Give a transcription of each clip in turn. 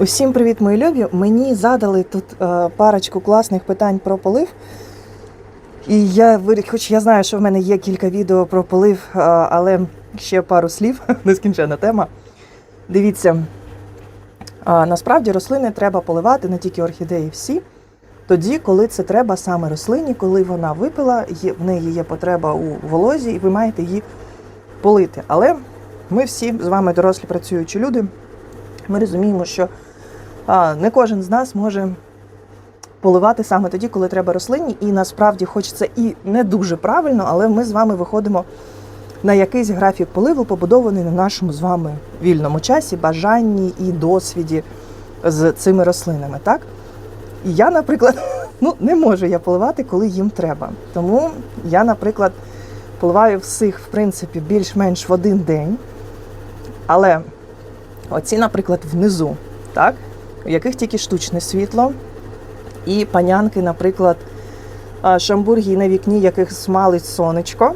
Усім привіт, мої любі. Мені задали тут е, парочку класних питань про полив. І я хоч я знаю, що в мене є кілька відео про полив, е, але ще пару слів, нескінчена тема. Дивіться, насправді рослини треба поливати не тільки орхідеї, всі. Тоді, коли це треба саме рослині, коли вона випила, в неї є потреба у волозі, і ви маєте її полити. Але ми всі з вами дорослі працюючі люди. Ми розуміємо, що не кожен з нас може поливати саме тоді, коли треба рослині, і насправді, хоч це і не дуже правильно, але ми з вами виходимо на якийсь графік поливу, побудований на нашому з вами вільному часі, бажанні і досвіді з цими рослинами. Так? І я, наприклад, ну не можу я поливати, коли їм треба. Тому я, наприклад, поливаю всіх, в принципі, більш-менш в один день. Але оці, наприклад, внизу, так, у яких тільки штучне світло, і панянки, наприклад, а, шамбурги на вікні, яких смалить сонечко.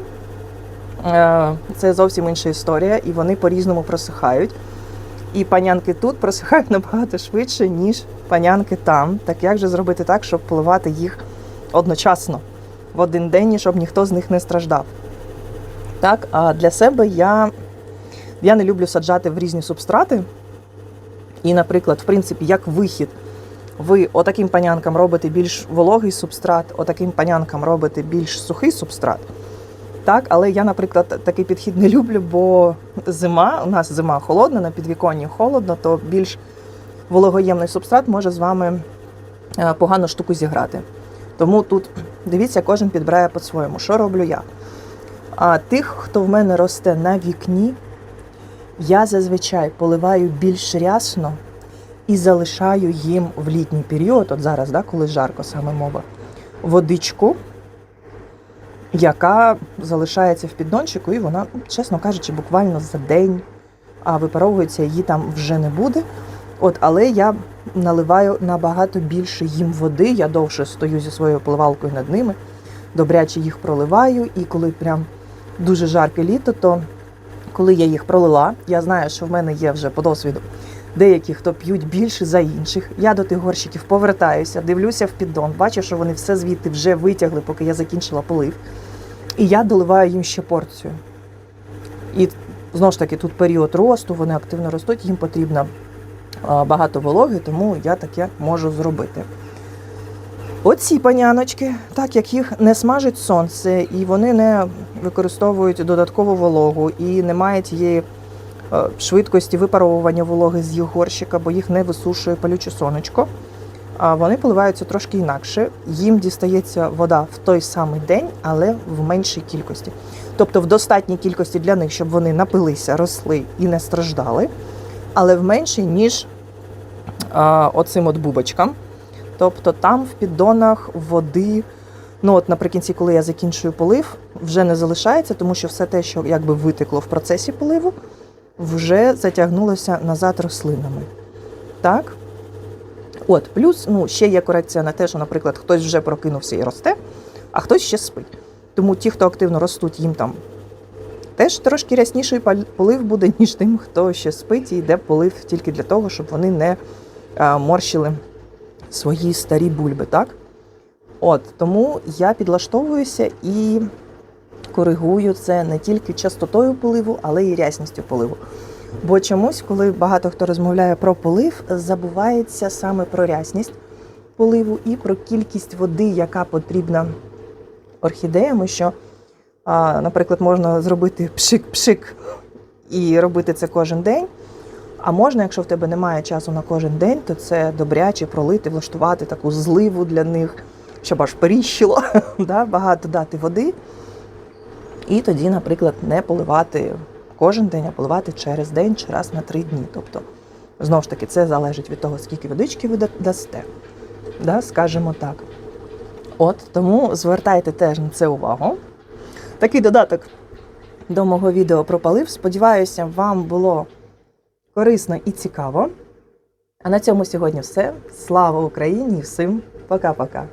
Е, Це зовсім інша історія, і вони по-різному просихають. І панянки тут просихають набагато швидше, ніж панянки там. Так як же зробити так, щоб поливати їх одночасно в один день, щоб ніхто з них не страждав? Так, а для себе я, я не люблю саджати в різні субстрати. І, наприклад, в принципі, як вихід, ви отаким панянкам робите більш вологий субстрат, отаким панянкам робите більш сухий субстрат. Так, але я, наприклад, такий підхід не люблю, бо зима, у нас зима холодна, на підвіконні холодно, то більш вологоємний субстрат може з вами е, погану штуку зіграти. Тому тут дивіться, кожен підбирає по-своєму. Що роблю я? А тих, хто в мене росте на вікні, я зазвичай поливаю більш рясно і залишаю їм в літній період, от зараз, да, коли жарко саме мова, водичку, яка залишається в піддончику, і вона, ну, чесно кажучи, буквально за день, а випаровується її там вже не буде. От, але я наливаю набагато більше їм води, я довше стою зі своєю поливалкою над ними, добряче їх проливаю, і коли прям дуже жарке літо, то коли я їх пролила, я знаю, що в мене є вже по досвіду деякі, хто п'ють більше за інших. Я до тих горщиків повертаюся, дивлюся в піддон, бачу, що вони все звідти вже витягли, поки я закінчила полив. І я доливаю їм ще порцію. І знову ж таки, тут період росту, вони активно ростуть, їм потрібно багато вологи, тому я таке можу зробити. Оці паняночки, так як їх не смажить сонце, і вони не використовують додаткову вологу, і немає тієї е, швидкості випаровування вологи з їх горщика, бо їх не висушує палюче сонечко. А вони поливаються трошки інакше. Їм дістається вода в той самий день, але в меншій кількості. Тобто в достатній кількості для них, щоб вони напилися, росли і не страждали, але в меншій, ніж а, оцим от бубочкам. Тобто там в піддонах води, ну от наприкінці, коли я закінчую полив, вже не залишається, тому що все те, що якби витекло в процесі поливу, вже затягнулося назад рослинами. Так? От, плюс, ну, ще є корекція на те, що, наприклад, хтось вже прокинувся і росте, а хтось ще спить. Тому ті, хто активно ростуть, їм там теж трошки рясніший полив буде, ніж тим, хто ще спить і йде полив тільки для того, щоб вони не морщили свої старі бульби, так? От, тому я підлаштовуюся і коригую це не тільки частотою поливу, але й рясністю поливу. Бо чомусь, коли багато хто розмовляє про полив, забувається саме про рясність поливу і про кількість води, яка потрібна орхідеями, що, наприклад, можна зробити пшик-пшик і робити це кожен день. А можна, якщо в тебе немає часу на кожен день, то це добряче пролити, влаштувати таку зливу для них, щоб аж періщило, да, багато дати води. І тоді, наприклад, не поливати кожен день, а поливати через день чи раз на три дні. Тобто, знову ж таки, це залежить від того, скільки водички ви дасте. Да, скажімо так. От, тому звертайте теж на це увагу. Такий додаток до мого відео про палив. Сподіваюся, вам було корисно і цікаво. А на цьому сьогодні все. Слава Україні всім пока-пока.